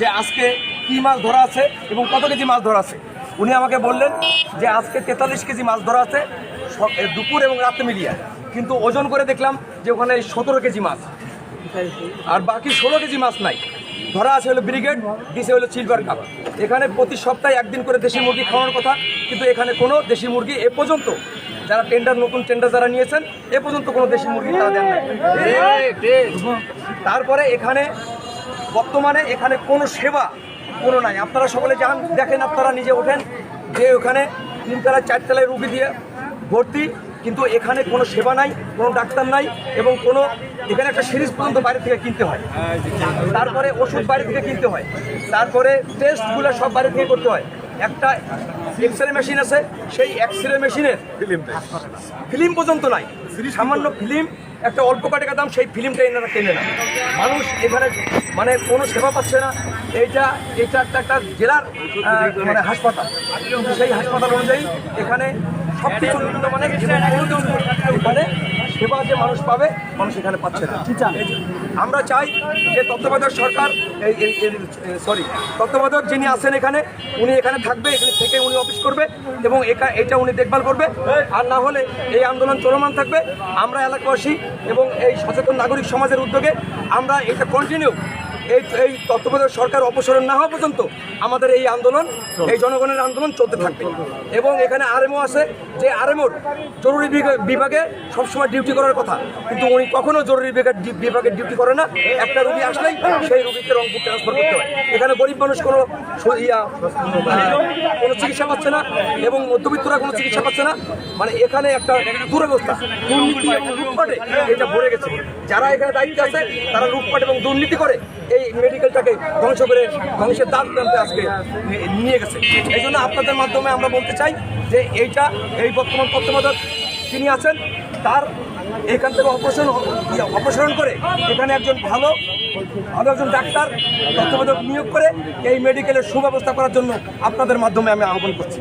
যে আজকে কী মাছ ধরা আছে এবং কত কেজি মাছ ধরা আছে। উনি আমাকে বললেন যে আজকে তেতাল্লিশ কেজি মাছ ধরা আছে দুপুর এবং রাতে মিলিয়ে। কিন্তু ওজন করে দেখলাম যে ওখানে সতেরো কেজি মাছ। আর বাকি ষোলো কেজি মাছ নাই। ধরা আছে হলো ব্রিগেড দিছে হলো সিলভার কাপ এখানে প্রতি সপ্তাহে একদিন করে দেশি মুরগি খাওয়ানোর কথা কিন্তু এখানে কোনো দেশি মুরগি এ পর্যন্ত যারা টেন্ডার নতুন টেন্ডার যারা নিয়েছেন এ পর্যন্ত কোনো দেশি মুরগি তারা দেন তারপরে এখানে বর্তমানে এখানে কোনো সেবা কোনো নাই। আপনারা সকলে যান, দেখেন আপনারা নিজে ওঠেন, যে ওখানে তিনতলায় চারতলায় রুগী দিয়ে ভর্তি, কিন্তু এখানে কোনো সেবা নাই, কোনো ডাক্তার নাই এবং কোনো এখানে একটা সিরিজ পর্যন্ত বাইরে থেকে কিনতে হয়। তারপরে ওষুধ বাইরে থেকে কিনতে হয়। তারপরে টেস্টগুলো সব বাইরে থেকে করতে হয়। একটা এক্স রে মেশিন আছে সেই এক্স রে মেশিনের ফিল্ম ফিল্ম পর্যন্ত নাই। সামান্য ফিল্ম একটা অল্প টাকা দাম সেই ফিল্মটা এনারা কেনে না। মানুষ এখানে মানে কোনো সেবা পাচ্ছে না। এইটা এটা একটা একটা জেলার মানে হাসপাতাল। সেই হাসপাতাল অনুযায়ী এখানে সব কিছু মানে এখানে সেবা যে মানুষ পাবে মানুষ এখানে পাচ্ছে না। আমরা চাই যে তত্ত্বাবধায়ক সরকার সরি তত্ত্বাবধায়ক যিনি আছেন এখানে উনি এখানে থাকবে এখানে থেকে উনি অফিস করবে এবং এটা উনি দেখভাল করবে। আর না হলে এই আন্দোলন চলমান থাকবে। আমরা এলাকাবাসী এবং এই সচেতন নাগরিক সমাজের উদ্যোগে আমরা এটা কন্টিনিউ এই এই তত্ত্বাবধায়ক সরকার অপসারণ না হওয়া পর্যন্ত আমাদের এই আন্দোলন, এই জনগণের আন্দোলন চলতে থাকবে। এবং এখানে আরএমও আছে, যে আর আরএমওর জরুরি বিভাগ- সবসময় ডিউটি করার কথা। কিন্তু উনি কখনো জরুরি বিভাগে ডিউটি করে না। একটা রুগী আসলেই সেই রুগীকে রংপুর ট্রান্সফার করতে হয়। এখানে গরিব মানুষ কোনো কোনো চিকিৎসা পাচ্ছে না এবং মধ্যবিত্তরা কোনো চিকিৎসা পাচ্ছে না। মানে এখানে একটা দুরবস্থা, দুর্নীতি এবং লুটপাটে এটা ভরে গেছে। যারা এখানে দায়িত্বে আছে, তারা লুটপাট এবং দুর্নীতি করে এই মেডিকেলটাকে ধ্বংস করে ধ্বংসের দাগ প্রান্তে আজকে নিয়ে গেছে। এই জন্য আপনাদের মাধ্যমে আমরা বলতে চাই যে এইটা, এই বর্তমান তত্ত্বাবধায়ক তিনি আছেন, তার এখান থেকে অপারেশন অপসারণ করে এখানে একজন ভালো ভালো একজন ডাক্তার তত্ত্বাবধায়ক নিয়োগ করে এই মেডিকেলের সুব্যবস্থা করার জন্য আপনাদের মাধ্যমে আমি আহ্বান করছি।